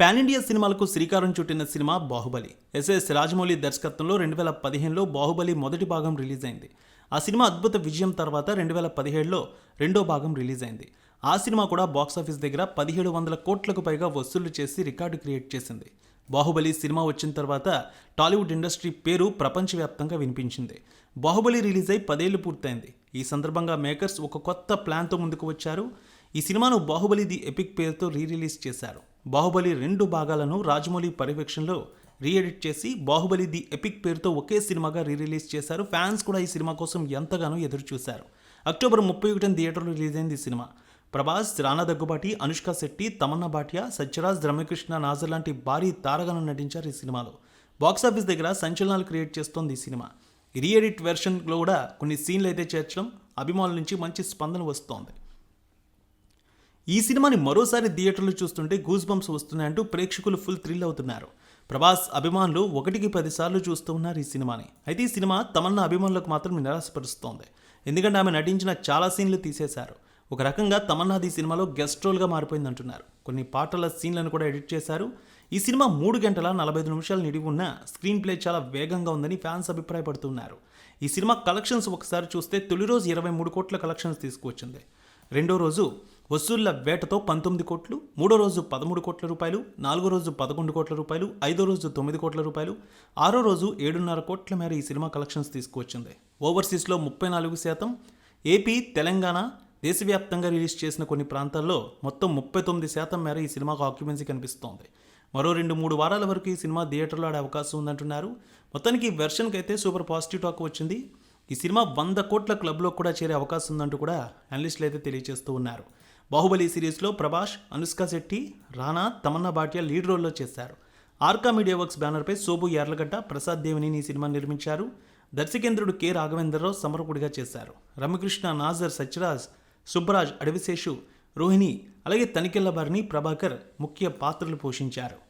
Pan India సినిమాలకు శ్రీకారం చుట్టిన సినిమా బాహుబలి. ఎస్ఎస్ రాజమౌళి దర్శకత్వంలో రెండు వేల పదిహేనులో బాహుబలి మొదటి భాగం రిలీజ్ అయింది ఆ సినిమా అద్భుత విజయం తర్వాత రెండు వేల పదిహేడులో రెండో భాగం రిలీజ్ అయింది ఆ సినిమా కూడా బాక్సాఫీస్ దగ్గర పదిహేడు వందల కోట్లకు పైగా వసూళ్ళు చేసి రికార్డు క్రియేట్ చేసింది. బాహుబలి సినిమా వచ్చిన తర్వాత టాలీవుడ్ ఇండస్ట్రీ పేరు ప్రపంచవ్యాప్తంగా వినిపించింది. బాహుబలి రిలీజ్ అయి పదేళ్ళు పూర్తయింది. ఈ సందర్భంగా మేకర్స్ ఒక కొత్త ప్లాన్తో ముందుకు వచ్చారు. ఈ సినిమాను బాహుబలి ది ఎపిక్ పేరుతో రీ రిలీజ్ చేశారు. బాహుబలి రెండు భాగాలను రాజమౌళి పర్యవేక్షణలో రీ ఎడిట్ చేసి బాహుబలి ది ఎపిక్ పేరుతో ఒకే సినిమాగా రీ రిలీజ్ చేశారు. ఫ్యాన్స్ కూడా ఈ సినిమా కోసం ఎంతగానో ఎదురు చూశారు అక్టోబర్ ముప్పై ఒకటిన థియేటర్లో రిలీజ్ అయింది ఈ సినిమా. ప్రభాస్ రానా దగ్గుబాటి అనుష్క శెట్టి తమన్నా భాటియా సత్యరాజ్ రమ్యకృష్ణ నాజర్ లాంటి భారీ తారగాను నటించారు ఈ సినిమాలో. బాక్సాఫీస్ దగ్గర సంచలనాలు క్రియేట్ చేస్తోంది ఈ సినిమా. రీ ఎడిట్ వెర్షన్లో కూడా కొన్ని సీన్లు అయితే చేర్చడం అభిమానుల నుంచి మంచి స్పందన వస్తోంది. ఈ సినిమాని మరోసారి థియేటర్లో చూస్తుంటే గూస్ బంప్స్ వస్తున్నాయంటూ ప్రేక్షకులు ఫుల్ థ్రిల్ అవుతున్నారు. ప్రభాస్ అభిమానులు ఒకటికి పదిసార్లు చూస్తూ ఉన్నారు ఈ సినిమాని. అయితే ఈ సినిమా తమన్నా అభిమానులకు మాత్రం నిరాశపరుస్తోంది. ఎందుకంటే ఆమె నటించిన చాలా సీన్లు తీసేశారు. ఒక రకంగా తమన్నాది ఈ సినిమాలో గెస్ట్ రోల్గా మారిపోయింది అంటున్నారు కొన్ని పాటల సీన్లను కూడా ఎడిట్ చేశారు. ఈ సినిమా మూడు గంటల నలభై ఐదు నిమిషాలు నిడివి ఉన్న స్క్రీన్ ప్లే చాలా వేగంగా ఉందని ఫ్యాన్స్ అభిప్రాయపడుతున్నారు. ఈ సినిమా కలెక్షన్స్ ఒకసారి చూస్తే తొలి రోజు ఇరవై మూడు కోట్ల కలెక్షన్స్ తీసుకువచ్చింది. రెండో రోజు వసూళ్ళ వేటతో పంతొమ్మిది కోట్లు మూడో రోజు పదమూడు కోట్ల రూపాయలు నాలుగో రోజు పదకొండు కోట్ల రూపాయలు ఐదో రోజు తొమ్మిది కోట్ల రూపాయలు ఆరో రోజు ఏడున్నర కోట్ల మేర ఈ సినిమా కలెక్షన్స్ తీసుకువచ్చింది. ఓవర్సీస్లో ముప్పై నాలుగు శాతం. ఏపీ తెలంగాణ దేశవ్యాప్తంగా రిలీజ్ చేసిన కొన్ని ప్రాంతాల్లో మొత్తం ముప్పై తొమ్మిది శాతం మేర ఈ సినిమాకు ఆక్యుపెన్సీ కనిపిస్తోంది. మరో రెండు మూడు వారాల వరకు ఈ సినిమా థియేటర్లో ఆడే అవకాశం ఉందంటున్నారు. మొత్తానికి ఈ వెర్షన్కి అయితే సూపర్ పాజిటివ్ టాక్ వచ్చింది. ఈ సినిమా వంద కోట్ల క్లబ్లో కూడా చేరే అవకాశం ఉందంటూ కూడా అనలిస్టులు అయితే తెలియజేస్తూ ఉన్నారు. బాహుబలి సిరీస్లో ప్రభాస్ అనుష్క శెట్టి రానా తమన్నా భాటియా లీడ్ రోల్లో చేశారు. ఆర్కా మీడియా వర్క్స్ బ్యానర్పై సోబు యార్లగడ్డ ప్రసాద్ దేవిని ఈ సినిమా నిర్మించారు. దర్శకేంద్రుడు కె రాఘవేంద్రరావు సమరకుడిగా చేశారు. రమకృష్ణ నాజర్ సత్యరాజ్ సుబ్బరాజ్ అడవిశేషు రోహిణి అలాగే తనికెళ్ళ బారిని ప్రభాకర్ ముఖ్య పాత్రలు పోషించారు.